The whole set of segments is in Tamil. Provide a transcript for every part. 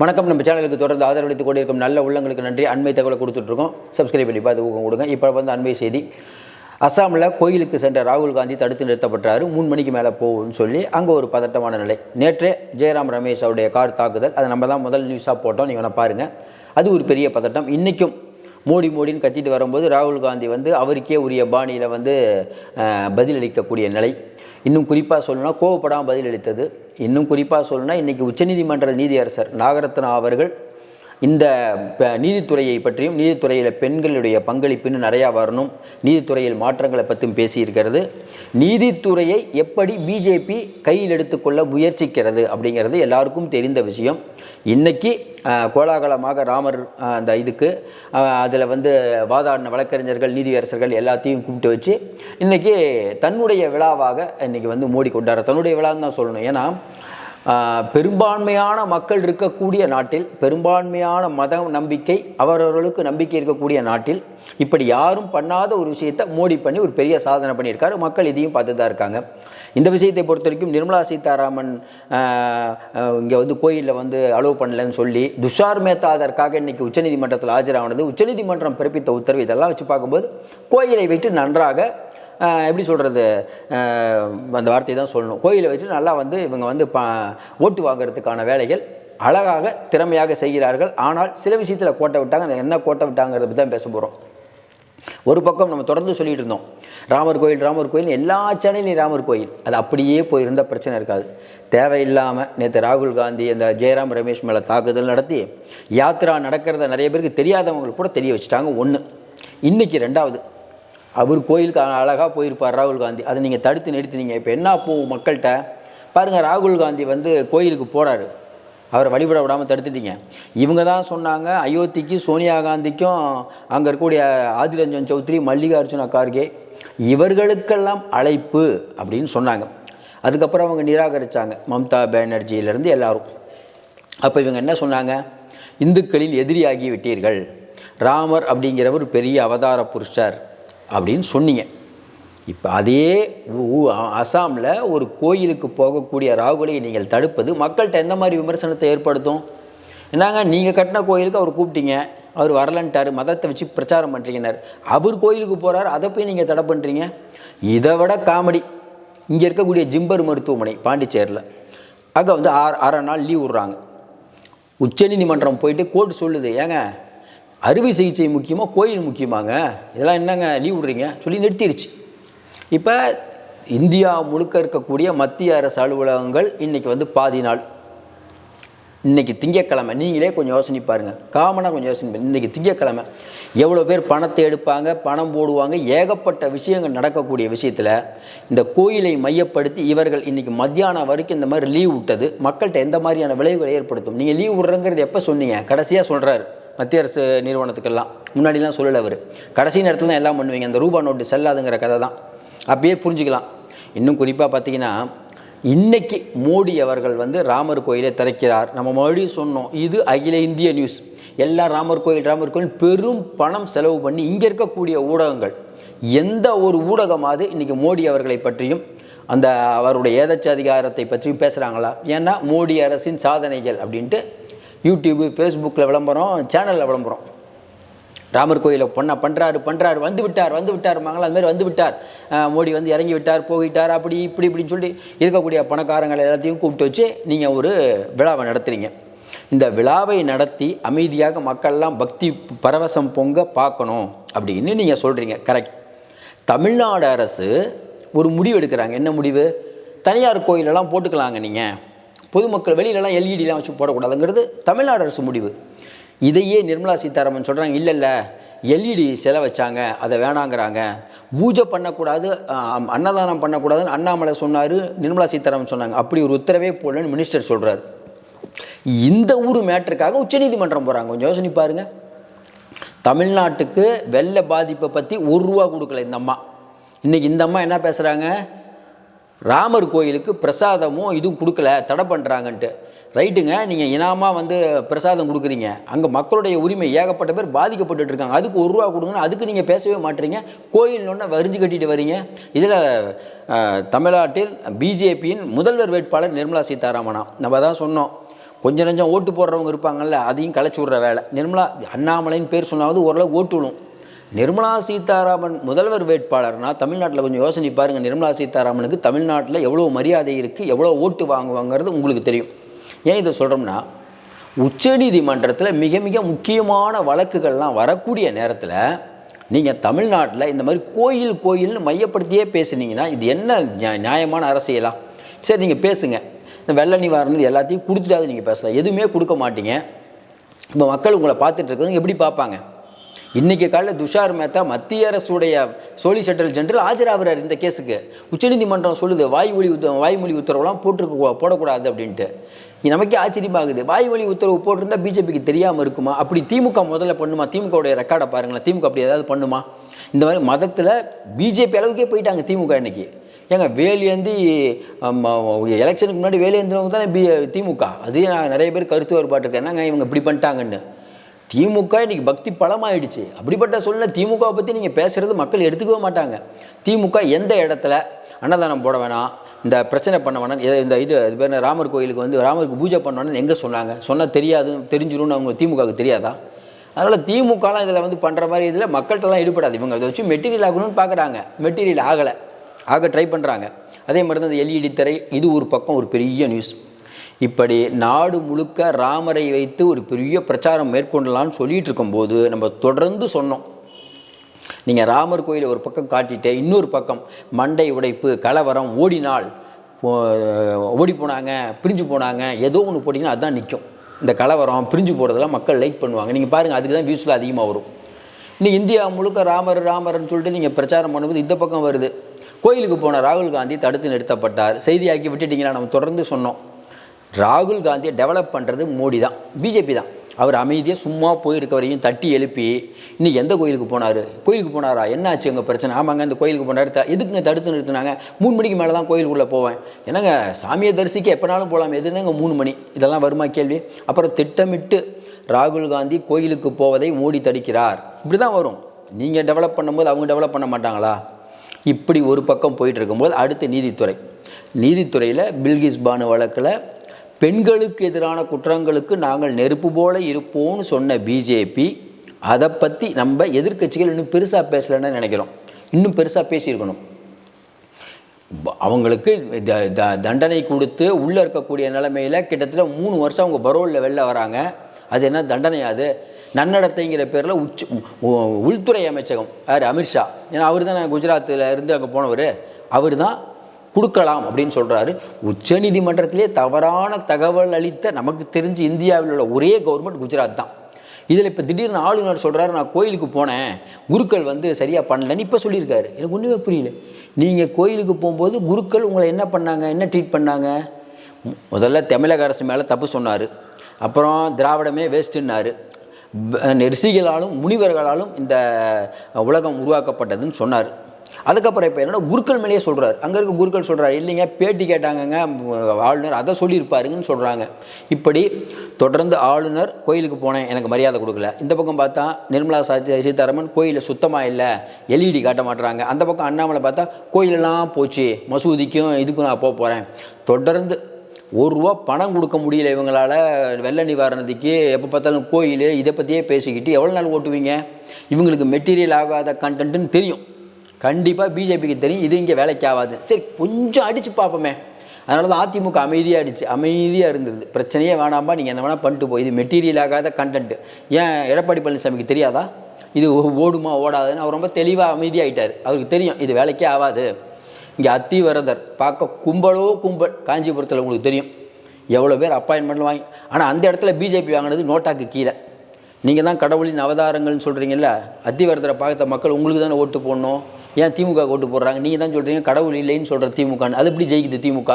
வணக்கம். நம்ம சேனலுக்கு தொடர்ந்து ஆதரவளித்துக் கொண்டிருக்கும் நல்ல உள்ளங்களுக்கு நன்றி. அண்மை தகவலை கொடுத்துட்ருக்கோம். சப்ஸ்கிரைப் பண்ணி பார்த்து ஊக்கம் கொடுங்க. இப்போ வந்து அண்மை செய்தி. அசாமில் கோயிலுக்கு சென்ற ராகுல் காந்தி தடுத்து நிறுத்தப்பட்டாரு. மூணு மணிக்கு மேலே போகும்னு சொல்லி அங்கே ஒரு பதட்டமான நிலை. நேற்றே ஜெயராம் ரமேஷ் அவருடைய கார் தாக்குதல். அதை நம்ம தான் முதல் நியூஸாக போட்டோம். நீங்கள் வேணால் பாருங்கள் அது ஒரு பெரிய பதட்டம். இன்றைக்கும் மோடி மோடின்னு கத்திட்டு வரும்போது ராகுல் காந்தி வந்து அவருக்கே உரிய பாணியில் வந்து பதிலளிக்கக்கூடிய நிலை. இன்னும் குறிப்பாக சொல்லணும்னா கோவப்படாமல் பதிலளித்தது. இன்னும் குறிப்பாக சொல்லணும்னா இன்றைக்கி உச்சநீதிமன்ற நீதியரசர் நாகரத்னா அவர்கள் இந்த நீதித்துறையை பற்றியும் நீதித்துறையில் பெண்களுடைய பங்களிப்புன்னு நிறையா வரணும். நீதித்துறையில் மாற்றங்களை பற்றியும் பேசியிருக்கிறது. நீதித்துறையை எப்படி பிஜேபி கையில் எடுத்துக்கொள்ள முயற்சிக்கிறது அப்படிங்கிறது எல்லாருக்கும் தெரிந்த விஷயம். இன்றைக்கி கோலாகலமாக ராமர் அந்த இதுக்கு அதில் வந்து வாதாடின வழக்கறிஞர்கள் நீதியரசர்கள் எல்லாத்தையும் கூப்பிட்டு வச்சு இன்றைக்கி தன்னுடைய விழாவாக இன்னைக்கு வந்து மோடி கொண்டாடுற தன்னுடைய விழான்னு தான் சொல்லணும். ஏன்னா பெரும்பான்மையான மக்கள் இருக்கக்கூடிய நாட்டில் பெரும்பான்மையான மத நம்பிக்கை அவரவர்களுக்கு நம்பிக்கை இருக்கக்கூடிய நாட்டில் இப்படி யாரும் பண்ணாத ஒரு விஷயத்தை மோடி பண்ணி ஒரு பெரிய சாதனை பண்ணியிருக்காரு. மக்கள் இதையும் பார்த்து தான் இருக்காங்க. இந்த விஷயத்தை பொறுத்த வரைக்கும் நிர்மலா சீதாராமன் இங்கே வந்து கோயிலில் வந்து அலோவ் பண்ணலன்னு சொல்லி துஷார் மேத்தா அதற்காக இன்னைக்கு உச்சநீதிமன்றத்தில் ஆஜரானது உச்சநீதிமன்றம் பிறப்பித்த உத்தரவு இதெல்லாம் வச்சு பார்க்கும்போது கோயிலை வைத்து நன்றாக எப்படி சொல்கிறது அந்த வார்த்தையை தான் சொல்லணும். கோயிலை வச்சு நல்லா வந்து இவங்க வந்து ப ஓட்டு வாங்குறதுக்கான வேலைகள் அழகாக திறமையாக செய்கிறார்கள். ஆனால் சில விஷயத்தில் கோட்டை விட்டாங்க. அந்த என்ன கோட்டை விட்டாங்கிறத பற்றி தான் பேச போகிறோம் ஒரு பக்கம் நம்ம தொடர்ந்து சொல்லிட்டு இருந்தோம். ராமர் கோயில் ராமர் கோயில் எல்லா சேனலையும் ராமர் கோயில். அது அப்படியே போயிருந்த பிரச்சனை இருக்காது. தேவையில்லாமல் நேற்று ராகுல் காந்தி அந்த ஜெயராம் ரமேஷ் மேலே தாக்குதல் நடத்தி யாத்ரா நடக்கிறத நிறைய பேருக்கு தெரியாதவங்களுக்கு கூட தெரிய வச்சுட்டாங்க. ஒன்று இன்றைக்கி ரெண்டாவது. அவர் கோயிலுக்கு அழகாக போயிருப்பார் ராகுல் காந்தி. அதை நீங்கள் தடுத்து நிறுத்தினீங்க. இப்போ என்ன போகும் மக்கள்கிட்ட? பாருங்கள் ராகுல் காந்தி வந்து கோயிலுக்கு போகிறாரு அவரை வழிபட விடாமல் தடுத்துட்டீங்க. இவங்க தான் சொன்னாங்க அயோத்திக்கு சோனியா காந்திக்கும் அங்கே இருக்கக்கூடிய ஆதிரஞ்சன் சௌத்ரி மல்லிகார்ஜுன கார்கே இவர்களுக்கெல்லாம் அழைப்பு அப்படின்னு சொன்னாங்க. அதுக்கப்புறம் அவங்க நிராகரித்தாங்க மம்தா பானர்ஜியிலேருந்து எல்லாரும். அப்போ இவங்க என்ன சொன்னாங்க? இந்துக்களின் எதிரியாகி விட்டீர்கள். ராமர் அப்படிங்கிறவர் பெரிய அவதார புருஷர். அப்படின்னு சொன்னீங்க. இப்போ அதே அசாமில் ஒரு கோயிலுக்கு போகக்கூடிய ராகுலை நீங்கள் தடுப்பது மக்கள்கிட்ட எந்த மாதிரி விமர்சனத்தை ஏற்படுத்தும்? என்னங்க நீங்கள் கட்டின கோயிலுக்கு அவர் கூப்பிட்டீங்க. அவர் வரலன்ட்டார் மதத்தை வச்சு பிரச்சாரம் பண்ணுறீங்கன்னார் அவர் கோயிலுக்கு போகிறார் அதை போய் நீங்கள் தடை பண்ணுறீங்க இதை விட காமெடி. இங்கே இருக்கக்கூடிய ஜிம்பர் மருத்துவமனை பாண்டிச்சேரியில். அங்கே வந்து ஆறு அரை நாள் லீவ் விட்றாங்க. உச்சநீதிமன்றம் போயிட்டு கோர்ட் சொல்லுது. ஏங்க அறுவை சிகிச்சை முக்கியமாக கோயில் முக்கியமாங்க. இதெல்லாம் என்னங்க லீவ் விடுறீங்க? சொல்லி நிறுத்திடுச்சு இப்போ இந்தியா முழுக்க இருக்கக்கூடிய மத்திய அரசு அலுவலகங்கள் இன்றைக்கி வந்து பாதி நாள். இன்றைக்கி திங்கக்கிழமை நீங்களே கொஞ்சம் யோசனை பாருங்கள் காமனாக கொஞ்சம் யோசனை பண்ணி இன்றைக்கி திங்கக்கிழமை எவ்வளோ பேர் பணத்தை எடுப்பாங்க பணம் போடுவாங்க ஏகப்பட்ட விஷயங்கள் நடக்கக்கூடிய விஷயத்தில் இந்த கோயிலை மையப்படுத்தி இவர்கள் இன்றைக்கி மத்தியானம் வரைக்கும் இந்த மாதிரி லீவ் விட்டது. மக்கள்கிட்ட எந்த மாதிரியான விளைவுகளை ஏற்படுத்தும்? நீங்கள் லீவ் விடுறங்கிறது எப்போ சொன்னீங்க? கடைசியாக சொல்கிறாரு மத்திய அரசு நிறுவனத்துக்கெல்லாம். முன்னாடிலாம் சொல்லலை அவர். கடைசி நேரத்தில் தான் எல்லாம் பண்ணுவீங்க. அந்த ரூபா நோட்டு செல்லாதுங்கிற கதை தான். அப்படியே புரிஞ்சுக்கலாம். இன்னும் குறிப்பாக பார்த்தீங்கன்னா இன்னைக்கு மோடி அவர்கள் வந்து ராமர் கோயிலை திறக்கிறார். நம்ம மறுபடியும் சொன்னோம். இது அகில இந்திய நியூஸ் எல்லா ராமர் கோயில் ராமர் கோயில் பெரும் பணம் செலவு பண்ணி இங்கே இருக்கக்கூடிய ஊடகங்கள். எந்த ஒரு ஊடகமாவது இன்றைக்கி மோடி அவர்களை பற்றியும் அந்த அவருடைய ஏதச்ச அதிகாரத்தை பற்றியும் பேசுகிறாங்களா ஏன்னா மோடி அரசின் சாதனைகள் அப்படின்ட்டு யூடியூப்பு ஃபேஸ்புக்கில் விளம்பரம் சேனலில் விளம்பரம். ராமர் கோயிலை பொண்ணை பண்ணுறாரு பண்ணுறாரு வந்து விட்டார் வந்து விட்டாருமாங்களா அதுமாதிரி வந்து விட்டார். மோடி வந்து இறங்கி விட்டார் போயிட்டார் அப்படி இப்படி இப்படின்னு சொல்லி இருக்கக்கூடிய பணக்காரங்களை எல்லாத்தையும் கூப்பிட்டு வச்சு நீங்கள் ஒரு விழாவை நடத்துகிறீங்க இந்த விழாவை நடத்தி அமைதியாக மக்கள்லாம் பக்தி பரவசம் பொங்க பார்க்கணும் அப்படின்னு நீங்கள் சொல்கிறீங்க கரெக்ட் தமிழ்நாடு அரசு ஒரு முடிவு எடுக்கிறாங்க. என்ன முடிவு? தனியார் கோயிலெல்லாம் போட்டுக்கலாங்க நீங்கள் பொதுமக்கள் வெளியிலலாம் எல்இடிலாம் வச்சு போடக்கூடாதுங்கிறது தமிழ்நாடு அரசு முடிவு. இதையே நிர்மலா சீதாராமன் சொல்கிறாங்க இல்லை இல்லை எல்இடி சிலை வச்சாங்க அதை வேணாங்கிறாங்க. பூஜை பண்ணக்கூடாது அன்னதானம் பண்ணக்கூடாதுன்னு அண்ணாமலை சொன்னார் நிர்மலா சீதாராமன் சொன்னாங்க. அப்படி ஒரு உத்தரவே போடலன்னு மினிஸ்டர் சொல்கிறார் இந்த ஊர் மேட்டருக்காக உச்சநீதிமன்றம் போகிறாங்க கொஞ்சம் யோசனை பாருங்க. தமிழ்நாட்டுக்கு வெள்ள பாதிப்பை பற்றி ஒரு ரூபா கொடுக்கல இந்த அம்மா. இன்னைக்கு இந்த அம்மா என்ன பேசுகிறாங்க ராமர் கோயிலுக்கு பிரசாதமும் இதுவும் கொடுக்கல தடை பண்ணுறாங்கன்ட்டு ரைட்டுங்க நீங்கள் இனாமாக வந்து பிரசாதம் கொடுக்குறீங்க. அங்கே மக்களுடைய உரிமை ஏகப்பட்ட பேர் பாதிக்கப்பட்டுட்டு இருக்காங்க. அதுக்கு ஒரு ரூபா கொடுங்கன்னு அதுக்கு நீங்கள் பேசவே மாட்டீங்க. கோயில்னு வரிஞ்சு கட்டிட்டு வரீங்க. இதில் தமிழ்நாட்டில் பிஜேபியின் முதல்வர் வேட்பாளர் நிர்மலா சீதாராமனா. நம்ம தான் சொன்னோம். கொஞ்சம் நஞ்சம் ஓட்டு போடுறவங்க இருப்பாங்கல்ல அதையும் கலைச்சி விட்ற வேலை. நிர்மலா அண்ணாமலைன்னு பேர் சொன்னாவது ஓரளவு ஓட்டு விழும். நிர்மலா சீதாராமன் முதல்வர் வேட்பாளர்னா தமிழ்நாட்டில் கொஞ்சம் யோசனை பாருங்கள் நிர்மலா சீதாராமனுக்கு தமிழ்நாட்டில் எவ்வளோ மரியாதை இருக்குது எவ்வளோ ஓட்டு வாங்குவாங்கிறது உங்களுக்கு தெரியும். ஏன் இதை சொல்கிறோம்னா உச்சநீதிமன்றத்தில் மிக மிக முக்கியமான வழக்குகள்லாம் வரக்கூடிய நேரத்தில் நீங்கள் தமிழ்நாட்டில் இந்த மாதிரி கோயில் கோயில்னு மையப்படுத்தியே பேசுனீங்கன்னா இது என்ன நியா- நியாயமான அரசியலா? சரி நீங்கள் பேசுங்க. இந்த வெள்ள நிவாரணம் எல்லாத்தையும் கொடுத்துட்டாது நீங்கள் பேசலாம். எதுவுமே கொடுக்க மாட்டீங்க. இப்போ மக்கள் உங்களை பார்த்துட்டு இருக்கிறவங்க எப்படி பார்ப்பாங்க? இன்றைக்கி காலையில் துஷார் மேத்தா மத்திய அரசுடைய சோலிசிட்டர் ஜெனரல் ஆஜராகிறார் இந்த கேஸுக்கு. உச்சநீதிமன்றம் சொல்லுது வாய்மொழி உத்த வாய்மொழி உத்தரவுலாம் போட்டிருக்க போடக்கூடாது அப்படின்ட்டு. நமக்கே ஆச்சரியமாகுது. வாய்மொழி உத்தரவு போட்டிருந்தா பிஜேபிக்கு தெரியாமல் இருக்குமா? அப்படி திமுக முதல்ல பண்ணுமா? திமுகவுடைய ரெக்கார்டை பாருங்களேன். திமுக அப்படி ஏதாவது பண்ணுமா? இந்த மாதிரி மதத்தில் பிஜேபி அளவுக்கே போயிட்டாங்க திமுக இன்னைக்கு. ஏங்க வேலேந்தி எலெக்ஷனுக்கு முன்னாடி வேலேந்திரவங்க தானே பி திமுக. அது நான் நிறைய பேர் கருத்து வேறுபாட்டு இருக்கேன் என்னங்க இவங்க இப்படி பண்ணிட்டாங்கன்னு? திமுக இன்னைக்கு பக்தி பலமாயிடுச்சு. அப்படிப்பட்ட சூழ்நிலை திமுகவை பற்றி நீங்கள் பேசுகிறது மக்கள் எடுத்துக்கவே மாட்டாங்க. திமுக எந்த இடத்துல அன்னதானம் போட வேணாம் இந்த பிரச்சனை பண்ண வேணாம் இந்த இது இது பேர் ராமர் கோயிலுக்கு வந்து ராமருக்கு பூஜை பண்ணணும்னு எங்கே சொன்னாங்க? சொன்னால் தெரியாது தெரிஞ்சிடும்னு அவங்க திமுகவுக்கு தெரியாதா? அதனால் திமுகலாம் இதில் வந்து பண்ணுற மாதிரி இதில் மக்கள்கிட்டலாம் ஈடுபடாது. இவங்க அதை வச்சு மெட்டீரியல் ஆகணும்னு பார்க்குறாங்க மெட்டீரியல் ஆகலை. ஆக ட்ரை பண்ணுறாங்க அதே மாதிரி தான் இந்த எல்இடி திரை இது ஒரு பக்கம் ஒரு பெரிய நியூஸ் இப்படி நாடு முழுக்க ராமரை வைத்து ஒரு பெரிய பிரச்சாரம் மேற்கொள்ளலாம்னு சொல்லிட்டு இருக்கும்போது நம்ம தொடர்ந்து சொன்னோம். நீங்கள் ராமர் கோயிலை ஒரு பக்கம் காட்டிட்டு இன்னொரு பக்கம் மண்டை உடைப்பு கலவரம் ஓடினால் ஓடி போனாங்க பிரிஞ்சு போனாங்க ஏதோ ஒன்று போட்டிங்கன்னா அதுதான் நிற்கும் இந்த கலவரம் பிரிஞ்சு போகிறதெல்லாம் மக்கள் லைக் பண்ணுவாங்க. நீங்கள் பாருங்கள் அதுக்கு தான் வியூஸில் அதிகமாக வரும். இன்னும் இந்தியா முழுக்க ராமர் ராமர்னு சொல்லிட்டு நீங்கள் பிரச்சாரம் பண்ணும்போது இந்த பக்கம் வருது. கோயிலுக்கு போன ராகுல் காந்தி தடுத்து நிறுத்தப்பட்டார். செய்தியாக்கி விட்டுட்டீங்களா நம்ம தொடர்ந்து சொன்னோம். ராகுல் காந்தியை டெவலப் பண்ணுறது மோடி தான் பிஜேபி தான். அவர் அமைதியாக சும்மா போயிருக்கவரையும் தட்டி எழுப்பி இன்னைக்கு எந்த கோயிலுக்கு போனார்? கோயிலுக்கு போனாரா? என்னாச்சு எங்கள் பிரச்சனை? ஆமாங்க அந்த கோயிலுக்கு போனார். த எதுக்குங்க தடுத்து நிறுத்தினாங்க? மூணு மணிக்கு மேலே தான் கோயிலுக்குள்ளே போவேன். என்னங்க சாமியை தரிசிக்க எப்போனாலும் போகலாம் எதுனாங்க மூணு மணி. இதெல்லாம் வருமா கேள்வி? அப்புறம் திட்டமிட்டு ராகுல் காந்தி கோயிலுக்கு போவதை மோடி தடுக்கிறார். இப்படி தான் வரும். நீங்கள் டெவலப் பண்ணும்போது அவங்க டெவலப் பண்ண மாட்டாங்களா? இப்படி ஒரு பக்கம் போயிட்டு இருக்கும்போது அடுத்து நீதித்துறை. நீதித்துறையில் பில்கிஸ் பானு வழக்கில் பெண்களுக்கு எதிரான குற்றங்களுக்கு நாங்கள் நெருப்பு போல இருப்போம்னு சொன்ன பிஜேபி அதை பற்றி நம்ம எதிர்க்கட்சிகள் இன்னும் பெருசாக பேசலைன்னு நினைக்கிறோம். இன்னும் பெருசாக பேசியிருக்கணும். அவங்களுக்கு த- த- தண்டனை கொடுத்து உள்ளே இருக்கக்கூடிய நிலைமையில் கிட்டத்தட்ட மூணு வருஷம் அவங்க பரோலில் வெளில வராங்க. அது என்ன தண்டனையாது அது? நன்னடத்தைங்கிற பேரில் உச்ச உள்துறை அமைச்சகம். யார்? அமித்ஷா. ஏன்னா அவர் தான் குஜராத்தில் இருந்து அங்கே போனவர். அவர் தான் கொடுக்கலாம் அப்படின்னு சொல்கிறாரு உச்சநீதிமன்றத்திலே தவறான தகவல் அளித்த நமக்கு தெரிஞ்சு இந்தியாவில் உள்ள ஒரே கவர்மெண்ட் குஜராத் தான். இதில் இப்போ திடீர்னு ஆளுநர் சொல்கிறாரு நான் கோயிலுக்கு போனேன். குருக்கள் வந்து சரியாக பண்ணலன்னு இப்போ சொல்லியிருக்காரு. எனக்கு ஒன்றுமே புரியல. நீங்கள் கோயிலுக்கு போகும்போது குருக்கள் உங்களை என்ன பண்ணாங்க? என்ன ட்ரீட் பண்ணாங்க? முதல்ல தமிழக அரசு மேலே தப்பு சொன்னார். அப்புறம் திராவிடமே வேஸ்ட்டுன்னாரு ரிஷிகளாலும் முனிவர்களாலும் இந்த உலகம் உருவாக்கப்பட்டதுன்னு சொன்னார். அதுக்கப்புறம் இப்போ என்னன்னா குருக்கள் மேலேயே சொல்கிறார் அங்கே இருக்க குருக்கள் சொல்கிறார் இல்லைங்க பேட்டி கேட்டாங்கங்க ஆளுநர் அதை சொல்லியிருப்பாருங்கன்னு சொல்கிறாங்க இப்படி தொடர்ந்து ஆளுநர் கோயிலுக்கு போனேன் எனக்கு மரியாதை கொடுக்கல. இந்த பக்கம் பார்த்தா நிர்மலா சீ- சீதாராமன் கோயிலில் சுத்தமாக இல்லை எல்இடி காட்ட மாட்டுறாங்க அந்த பக்கம் அண்ணாமலை பார்த்தா கோயிலெல்லாம் போச்சு மசூதிக்கும் இதுக்கும் நான் போக போகிறேன் தொடர்ந்து ஒரு ரூபா பணம் கொடுக்க முடியல இவங்களால வெள்ள நிவாரணத்துக்கு எப்போ பார்த்தாலும் கோயில் இதை பற்றியே பேசிக்கிட்டு எவ்வளோ நாள் ஓட்டுவீங்க? இவங்களுக்கு மெட்டீரியல் ஆகாத கண்டென்ட்டுன்னு தெரியும். கண்டிப்பாக பிஜேபிக்கு தெரியும். இது இங்கே வேலைக்கு ஆகாது சரி கொஞ்சம் அடித்து பார்ப்போமே. அதனால தான் அதிமுக அமைதியாக அடிச்சு அமைதியாக இருந்தது. பிரச்சனையே வேணாம்பா நீங்கள் என்ன வேணால் பண்ணிட்டு போய் இது மெட்டீரியல் ஆகாத கண்டென்ட்டு ஏன் எடப்பாடி பழனிசாமிக்கு தெரியாதா? இது ஓடுமா ஓடாதுன்னு அவர் ரொம்ப தெளிவாக அமைதியாகிட்டார் அவருக்கு தெரியும் இது வேலைக்கே ஆகாது. இங்கே அத்திவரதர் பார்க்க கும்பலோ கும்பல். காஞ்சிபுரத்தில் உங்களுக்கு தெரியும். எவ்வளோ பேர் அப்பாயின்மெண்ட் வாங்கி ஆனால் அந்த இடத்துல பிஜேபி வாங்கினது நோட்டாக்கு கீழே. நீங்கள் தான் கடவுளின் அவதாரங்கள்னு சொல்கிறீங்கல்ல அத்திவரதரை பார்த்த மக்கள் உங்களுக்கு தானே ஓட்டு போடணும்? ஏன் திமுக ஓட்டு போடுறாங்க? நீங்கள் தான் சொல்கிறீங்க கடவுள் இல்லைன்னு சொல்கிற திமுகன்னு. அது எப்படி ஜெயிக்குது திமுக?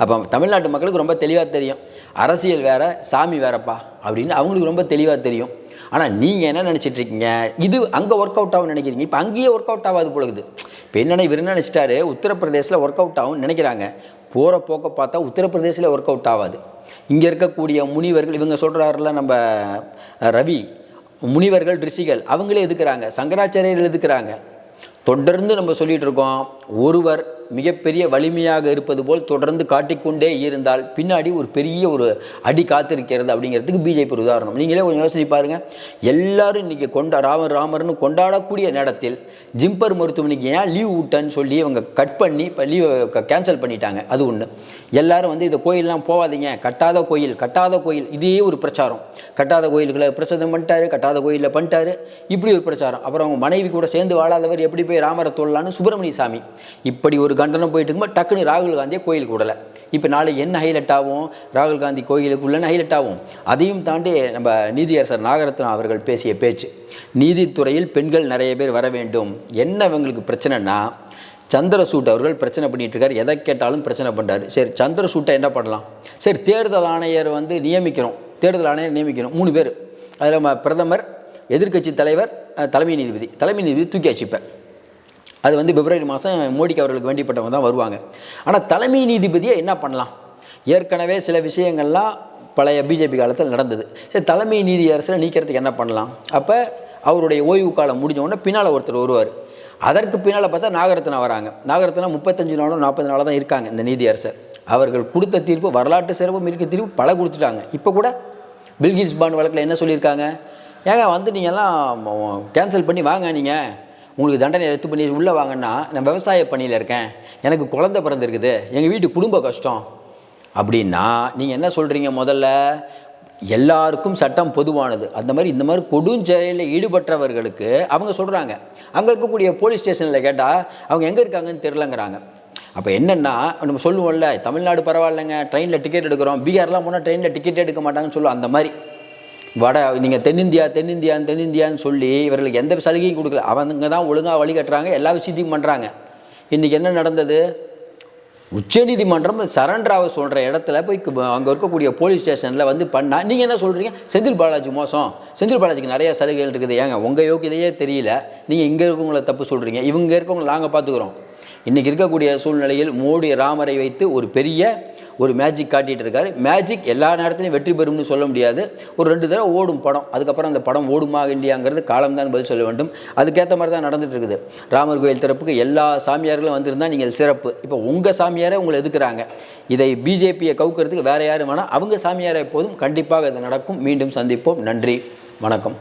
அப்போ தமிழ்நாட்டு மக்களுக்கு ரொம்ப தெளிவாக தெரியும். அரசியல் வேறு சாமி வேறப்பா அப்படின்னு அவங்களுக்கு ரொம்ப தெளிவாக தெரியும். ஆனால் நீங்கள் என்ன நினச்சிட்டு இருக்கீங்க? இது அங்கே ஒர்க் அவுட் ஆகும் நினைக்கிறீங்க. இப்போ அங்கேயே ஒர்க் அவுட் ஆகாது பொழுது இப்போ என்னென்ன இவர் என்ன நினச்சிட்டாரு? உத்தரப்பிரதேசில் ஒர்க் அவுட் ஆகும்னு நினைக்கிறாங்க. போகிற போக்க பார்த்தா உத்தரப்பிரதேசில் ஒர்க் அவுட் ஆகாது. இங்கே இருக்கக்கூடிய முனிவர்கள் இவங்க சொல்கிறாருல நம்ம ரவி முனிவர்கள் ரிஷிகள் அவங்களே எதுக்குறாங்க? சங்கராச்சாரியர்கள் எதுக்குறாங்க? தொடர்ந்து நம்ம சொல்லிகிட்டு இருக்கோம் ஒருவர் மிகப்பெரிய வலிமையாக இருப்பது போல் தொடர்ந்து காட்டிக்கொண்டே இருந்தால் பின்னாடி ஒரு பெரிய ஒரு அடி காத்திருக்கிறது அப்படிங்கிறதுக்கு பிஜேபி ஒரு உதாரணம். நீங்களே கொஞ்சம் யோசனை பாருங்கள் எல்லாரும் இன்றைக்கி கொண்டா ராமர் ராமர்னு கொண்டாடக்கூடிய நேரத்தில் ஜிம்பர் மருத்துவமனைக்கு ஏன் லீவ் விட்டேன்னு சொல்லி அவங்க கட் பண்ணி இப்போ லீவ் கேன்சல் பண்ணிட்டாங்க. அது ஒன்று எல்லாரும் வந்து இந்த கோயிலெலாம் போகாதீங்க. கட்டாத கோயில் கட்டாத கோயில். இதே ஒரு பிரச்சாரம். கட்டாத கோயில்களை பிரசதம் பண்ணிட்டாரு கட்டாத கோயிலில் பண்ணிட்டாரு. இப்படி ஒரு பிரச்சாரம். அப்புறம் அவங்க மனைவி கூட சேர்ந்து வாழாதவர் எப்படி போய் ராமரை தொழலான்னு சுப்பிரமணிய சாமி. இப்படி ஒரு கண்டனம் போயிட்டு இருக்கும்போது டக்குன்னு ராகுல் காந்தியை கோயிலுக்கு விடலை. இப்போ நாளைக்கு என்ன ஹைலைட் ஆகும்? ராகுல் காந்தி கோயிலுக்குள்ளன்னு ஹைலைட் ஆகும். அதையும் தாண்டி நம்ம நீதியரசர் நாகரத்னம் அவர்கள் பேசிய பேச்சு. நீதித்துறையில் பெண்கள் நிறைய பேர் வர வேண்டும். என்ன இவங்களுக்கு பிரச்சனைனா சந்திரசூட் அவர்கள் பிரச்சனை பண்ணிட்டு இருக்கார். எதை கேட்டாலும் பிரச்சனை பண்ணுறாரு சரி சந்திரசூட்டை என்ன பண்ணலாம்? சரி தேர்தல் ஆணையர் வந்து நியமிக்கிறோம். தேர்தல் ஆணையர் நியமிக்கணும். மூணு பேர். அதில் நம்ம பிரதமர் எதிர்க்கட்சி தலைவர் தலைமை நீதிபதி. தலைமை நீதிபதி தூக்கி வச்சுப்பேன் அது வந்து பிப்ரவரி மாதம் மோடிக்கு அவர்களுக்கு வேண்டிப்பட்டவங்க தான் வருவாங்க. ஆனால் தலைமை நீதிபதியை என்ன பண்ணலாம்? ஏற்கனவே சில விஷயங்கள்லாம் பழைய பிஜேபி காலத்தில் நடந்தது. சரி தலைமை நீதி அரசில் நீக்கிறதுக்கு என்ன பண்ணலாம்? அப்போ அவருடைய ஓய்வு காலம் முடிஞ்ச உடனே பின்னால் ஒருத்தர் வருவார். அதற்கு பின்னால் பார்த்தா நாகரத்னா வராங்க. நாகரத்னா முப்பத்தஞ்சு நாளும் நாற்பது நாளும் தான் இருக்காங்க இந்த நீதியரசர். அவர்கள் கொடுத்த தீர்ப்பு வரலாற்று சிறப்பு இருக்க தீர்ப்பு பல கொடுத்துட்டாங்க. இப்போ கூட பில்கின்ஸ் பாண்ட் வழக்கில் என்ன சொல்லியிருக்காங்க? ஏங்க வந்து நீங்கள்லாம் கேன்சல் பண்ணி வாங்க நீங்கள் உங்களுக்கு தண்டனை எடுத்து பண்ணி உள்ளே வாங்கன்னா நான் விவசாய பணியில் இருக்கேன். எனக்கு குழந்தை பிறந்திருக்குது. எங்கள் வீட்டு குடும்ப கஷ்டம். அப்படின்னா நீங்கள் என்ன சொல்கிறீங்க முதல்ல? எல்லாருக்கும் சட்டம் பொதுவானது. அந்த மாதிரி இந்த மாதிரி கொடுஞ்செயலில் ஈடுபட்டவர்களுக்கு அவங்க சொல்கிறாங்க அங்கே இருக்கக்கூடிய போலீஸ் ஸ்டேஷனில் கேட்டால் அவங்க எங்கே இருக்காங்கன்னு தெரிலங்கிறாங்க அப்போ என்னென்னா நம்ம சொல்லுவோம்ல தமிழ்நாடு பரவாயில்லைங்க ட்ரெயினில் டிக்கெட் எடுக்கிறோம் பீகார்லாம் போனால் ட்ரெயினில் டிக்கெட் எடுக்க மாட்டாங்கன்னு சொல்லுவோம் அந்த மாதிரி. வட நீங்கள் தென்னிந்தியா தென்னிந்தியான்னு தென்னிந்தியான்னு சொல்லி இவர்களுக்கு எந்த சலுகையும் கொடுக்கல. அவங்க தான் ஒழுங்காக வழி கட்டுறாங்க எல்லா விஷயத்தையும் பண்ணுறாங்க இன்றைக்கி என்ன நடந்தது? உச்சநீதிமன்றம் சரண்டர் ஆக சொல்கிற இடத்துல போய் அங்கே இருக்கக்கூடிய போலீஸ் ஸ்டேஷனில் வந்து பண்ணால் நீங்கள் என்ன சொல்கிறீங்க செந்தில் பாலாஜி மோசம். செந்தில் பாலாஜிக்கு நிறைய சலுகைகள் இருக்குது. ஏங்க உங்கள் யோகியதையே தெரியல. நீங்கள் இங்கே இருக்கவங்கள தப்பு சொல்கிறீங்க இவங்க இருக்கவங்கள நாங்கள் பார்த்துக்குறோம் இன்றைக்கி இருக்கக்கூடிய சூழ்நிலையில் மோடி ராமரை வைத்து ஒரு பெரிய ஒரு மேஜிக் காட்டிகிட்டு இருக்காரு. மேஜிக் எல்லா நேரத்துலையும் வெற்றி பெறும்னு சொல்ல முடியாது. ஒரு ரெண்டு தடவை ஓடும் படம் அதுக்கப்புறம் அந்த படம் ஓடுமா இல்லையாங்கிறது காலம்தான் பதில் சொல்ல வேண்டும். அதுக்கேற்ற மாதிரி தான் நடந்துட்டு இருக்குது. ராமர் கோயில் தரப்புக்கு எல்லா சாமியார்களும் வந்திருந்தால் நீங்கள் சிறப்பு. இப்போ உங்கள் சாமியாரே உங்களை எதுக்குறாங்க? இதை பிஜேபியை கவுக்கிறதுக்கு வேறு யாரும் வேணால் அவங்க சாமியாரை எப்போதும் கண்டிப்பாக இது நடக்கும். மீண்டும் சந்திப்போம். நன்றி. வணக்கம்.